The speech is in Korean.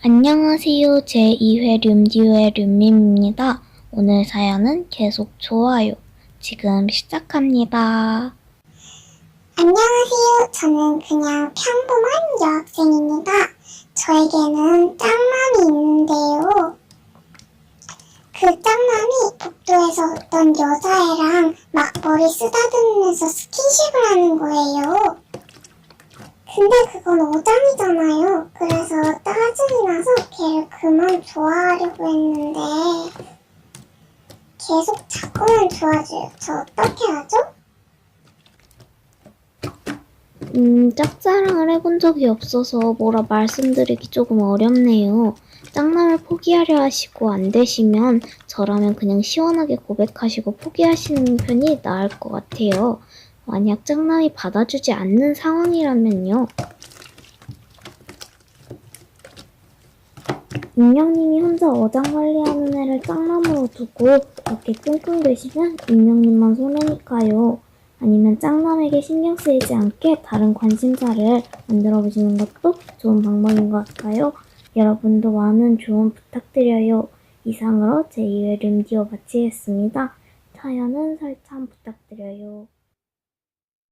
안녕하세요. 제2회 룸디오의 룸밈입니다. 오늘 사연은 계속 좋아요. 지금 시작합니다. 안녕하세요. 저는 그냥 평범한 여학생입니다. 저에게는 짱남이 있는데요. 그 짱남이 복도에서 어떤 여자애랑 막 머리 쓰다듬으면서 스킨십을 하는 거예요. 근데 그건 어장이잖아요. 그래서 짜증이 나서 걔를 그만 좋아하려고 했는데 계속 자꾸만 좋아져요. 저 어떻게 하죠? 음, 짝사랑을 해본 적이 없어서 뭐라 말씀드리기 조금 어렵네요. 짝남을 포기하려 하시고 안 되시면 저라면 그냥 시원하게 고백하시고 포기하시는 편이 나을 것 같아요. 만약 짝남이 받아주지 않는 상황이라면요. 임영님이 혼자 어장 관리하는 애를 짝남으로 두고 그렇게 끙끙대시면 임영님만 손해니까요. 아니면 짝남에게 신경 쓰이지 않게 다른 관심사를 만들어 보시는 것도 좋은 방법인 것 같아요. 여러분도 많은 조언 부탁드려요. 이상으로 제2회 룸디오 마치겠습니다. 사연은 설참 부탁드려요.